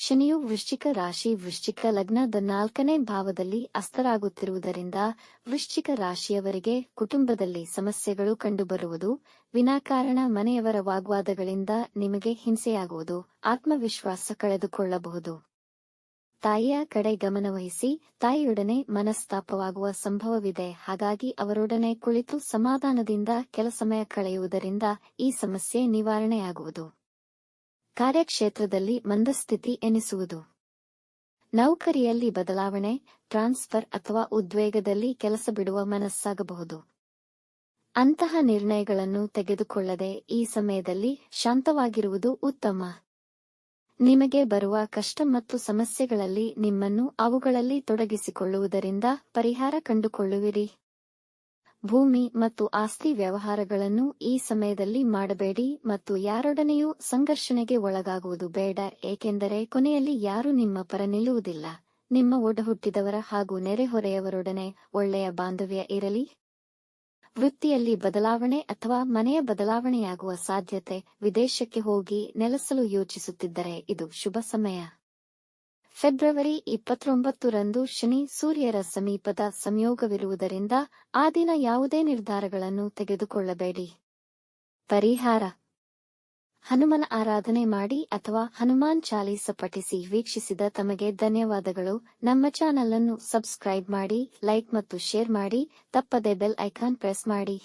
ಶನಿಯು ವೃಶ್ಚಿಕ ರಾಶಿ, ವೃಶ್ಚಿಕ ಲಗ್ನದ ನಾಲ್ಕನೇ ಭಾವದಲ್ಲಿ ಅಸ್ತರಾಗುತ್ತಿರುವುದರಿಂದ ವೃಶ್ಚಿಕ ರಾಶಿಯವರಿಗೆ ಕುಟುಂಬದಲ್ಲಿ ಸಮಸ್ಯೆಗಳು ಕಂಡುಬರುವುದು, ವಿನಾಕಾರಣ ಮನೆಯವರ ವಾಗ್ವಾದಗಳಿಂದ ನಿಮಗೆ ಹಿಂಸೆಯಾಗುವುದು, ಆತ್ಮವಿಶ್ವಾಸ ಕಳೆದುಕೊಳ್ಳಬಹುದು. ತಾಯಿಯ ಕಡೆ ಗಮನವಹಿಸಿ, ತಾಯಿಯೊಡನೆ ಮನಸ್ತಾಪವಾಗುವ ಸಂಭವವಿದೆ, ಹಾಗಾಗಿ ಅವರೊಡನೆ ಕುಳಿತು ಸಮಾಧಾನದಿಂದ ಕೆಲ ಸಮಯ ಕಳೆಯುವುದರಿಂದ ಈ ಸಮಸ್ಯೆ ನಿವಾರಣೆಯಾಗುವುದು. ಕಾರ್ಯಕ್ಷೇತ್ರದಲ್ಲಿ ಮಂದಸ್ಥಿತಿ ಎನಿಸುವುದು. ನೌಕರಿಯಲ್ಲಿ ಬದಲಾವಣೆ, ಟ್ರಾನ್ಸ್ಫರ್ ಅಥವಾ ಉದ್ವೇಗದಲ್ಲಿ ಕೆಲಸ ಬಿಡುವ ಮನಸ್ಸಾಗಬಹುದು. ಅಂತಹ ನಿರ್ಣಯಗಳನ್ನು ತೆಗೆದುಕೊಳ್ಳದೆ ಈ ಸಮಯದಲ್ಲಿ ಶಾಂತವಾಗಿರುವುದು ಉತ್ತಮ. ನಿಮಗೆ ಬರುವ ಕಷ್ಟ ಮತ್ತು ಸಮಸ್ಯೆಗಳಲ್ಲಿ ನಿಮ್ಮನ್ನು ಅವುಗಳಲ್ಲಿ ತೊಡಗಿಸಿಕೊಳ್ಳುವುದರಿಂದ ಪರಿಹಾರ ಕಂಡುಕೊಳ್ಳುವಿರಿ. ಭೂಮಿ ಮತ್ತು ಆಸ್ತಿ ವ್ಯವಹಾರಗಳನ್ನು ಈ ಸಮಯದಲ್ಲಿ ಮಾಡಬೇಡಿ ಮತ್ತು ಯಾರೊಡನೆಯೂ ಸಂಘರ್ಷಣೆಗೆ ಒಳಗಾಗುವುದು ಬೇಡ, ಏಕೆಂದರೆ ಕೊನೆಯಲ್ಲಿ ಯಾರೂ ನಿಮ್ಮ ಪರ ನಿಲ್ಲುವುದಿಲ್ಲ. ನಿಮ್ಮ ಒಡಹುಟ್ಟಿದವರ ಹಾಗೂ ನೆರೆಹೊರೆಯವರೊಡನೆ ಒಳ್ಳೆಯ ಬಾಂಧವ್ಯ ಇರಲಿ. ವೃತ್ತಿಯಲ್ಲಿ ಬದಲಾವಣೆ ಅಥವಾ ಮನೆಯ ಬದಲಾವಣೆಯಾಗುವ ಸಾಧ್ಯತೆ ವಿದೇಶಕ್ಕೆ ಹೋಗಿ ನೆಲೆಸಲು ಯೋಚಿಸುತ್ತಿದ್ದರೆ ಇದು ಶುಭ ಸಮಯ. ಫೆಬ್ರವರಿ ಇಪ್ಪತ್ತೊಂಬತ್ತರಂದು ಶನಿ ಸೂರ್ಯರ ಸಮೀಪದ ಸಂಯೋಗವಿರುವುದರಿಂದ ಆ ದಿನ ಯಾವುದೇ ನಿರ್ಧಾರಗಳನ್ನು ತೆಗೆದುಕೊಳ್ಳಬೇಡಿ. ಪರಿಹಾರ. ಹನುಮನ ಆರಾಧನೆ ಮಾಡಿ ಅಥವಾ ಹನುಮಾನ್ ಚಾಲೀಸ ಪಠಿಸಿ ವೀಕ್ಷಿಸಿದ ತಮಗೆ ಧನ್ಯವಾದಗಳು. ನಮ್ಮ ಚಾನಲ್ ಅನ್ನು ಸಬ್ಸ್ಕ್ರೈಬ್ ಮಾಡಿ, ಲೈಕ್ ಮತ್ತು ಶೇರ್ ಮಾಡಿ, ತಪ್ಪದೆ ಬೆಲ್ ಐಕಾನ್ ಪ್ರೆಸ್ ಮಾಡಿ.